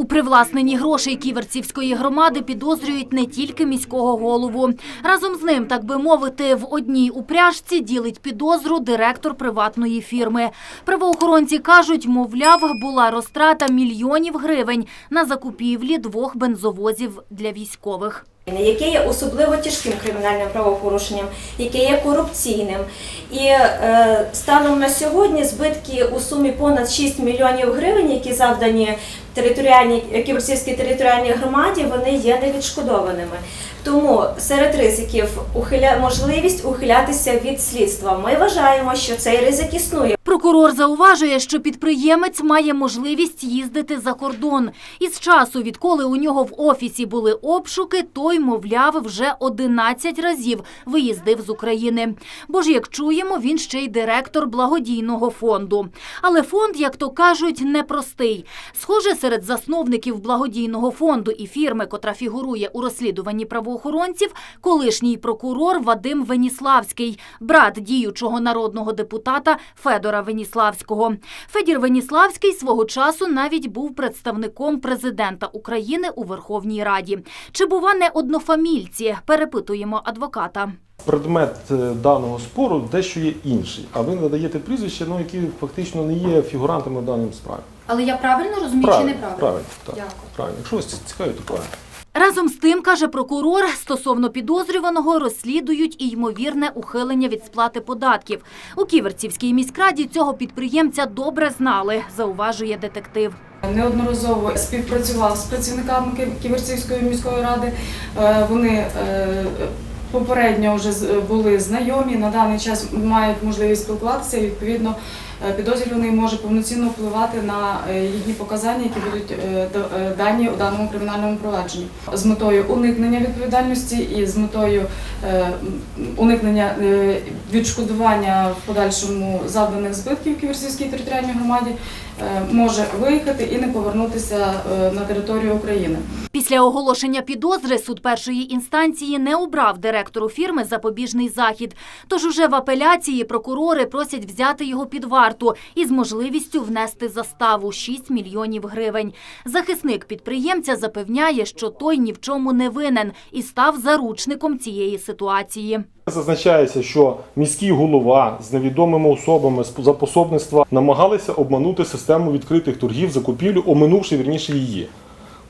У привласненні грошей ківерцівської громади підозрюють не тільки міського голову. Разом з ним, так би мовити, в одній упряжці ділить підозру директор приватної фірми. Правоохоронці кажуть, мовляв, була розтрата мільйонів гривень на закупівлі двох бензовозів для військових. яке є особливо тяжким кримінальним правопорушенням, яке є корупційним. І е, станом на сьогодні збитки у сумі понад 6 мільйонів гривень, які завдані територіальній Ківерцівській територіальній громаді, вони є невідшкодованими. Тому серед ризиків можливість ухилятися від слідства. Ми вважаємо, що цей ризик існує. Прокурор зауважує, що підприємець має можливість їздити за кордон. Із часу, відколи у нього в офісі були обшуки, той, мовляв, вже 11 разів виїздив з України. Бо ж, як чуємо, він ще й директор благодійного фонду. Але фонд, як то кажуть, непростий. Схоже, серед засновників благодійного фонду і фірми, котра фігурує у розслідуванні правоохоронців, колишній прокурор Вадим Веніславський, брат діючого народного депутата Федора Веніславського. Федір Веніславський свого часу навіть був представником президента України у Верховній Раді. Чи бува не однофамільці? Перепитуємо адвоката. Предмет е, даного спору дещо є інший, а ви надаєте прізвища, ну, які фактично не є фігурантами в даному справі. Але я правильно розумію чи Правильно, неправильно? правильно, так, Дякую. правильно. Якщо вас цікавить, то правильно. Разом з тим, каже прокурор, стосовно підозрюваного розслідують і ймовірне ухилення від сплати податків. У Ківерцівській міськраді цього підприємця добре знали, зауважує детектив. Неодноразово співпрацював з працівниками Ківерцівської міської ради. Е, Вони е, попередньо вже з- були знайомі, на даний час мають можливість спілкуватися. Відповідно, е, підозрюваний може повноцінно впливати на е, їхні показання, які будуть е, е, дані у даному кримінальному провадженні з метою уникнення відповідальності і з метою е, уникнення е, відшкодування в подальшому завданих збитків Ківерцівській територіальній громаді е, може виїхати і не повернутися е, на територію України. Після оголошення підозри суд першої інстанції не обрав директору фірми запобіжний захід. Тож уже в апеляції прокурори просять взяти його під варту із можливістю внести заставу 6 мільйонів гривень. Захисник підприємця запевняє, що той ні в чому не винен і став заручником цієї ситуації. Зазначається, що міський голова з невідомими особами за пособництва намагалися обманути систему відкритих торгів, закупівлю, оминувши вірніше її.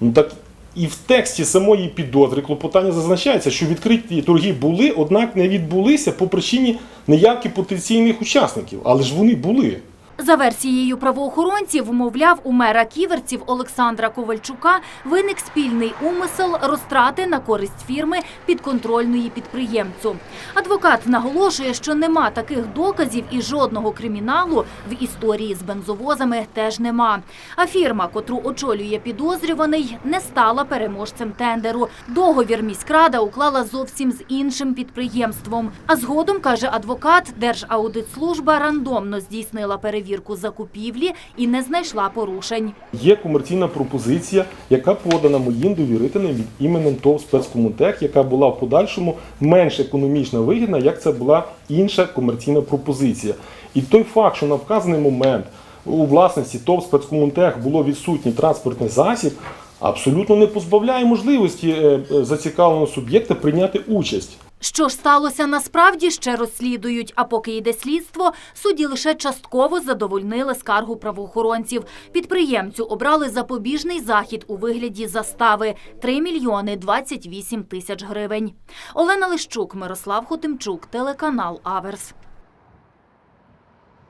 Ну так і в тексті самої підозри клопотання зазначається, що відкриті торги були, однак не відбулися по причині неявки потенційних учасників. Але ж вони були. За версією правоохоронців, мовляв, у мера ківерців Олександра Ковальчука виник спільний умисел розтрати на користь фірми підконтрольної підприємцю. Адвокат наголошує, що нема таких доказів і жодного криміналу в історії з бензовозами теж нема. А фірма, котру очолює підозрюваний, не стала переможцем тендеру. Договір міськрада уклала зовсім з іншим підприємством. А згодом, каже адвокат, Держаудитслужба рандомно здійснила перевірку закупівлі і не знайшла порушень. Є комерційна пропозиція, яка подана моїм довірителем від іменем ТОВ «Спецкомунтех», яка була в подальшому менш економічно вигідна, як це була інша комерційна пропозиція. І той факт, що на вказаний момент у власності ТОВ «Спецкомунтех» було відсутній транспортний засіб, абсолютно не позбавляє можливості е, е, зацікавленого суб'єкта прийняти участь. Що ж сталося насправді, ще розслідують. А поки йде слідство, судді лише частково задовольнили скаргу правоохоронців. Підприємцю обрали запобіжний захід у вигляді застави – 3 мільйони 28 тисяч гривень. Олена Лищук, Мирослав Хотимчук, телеканал Аверс.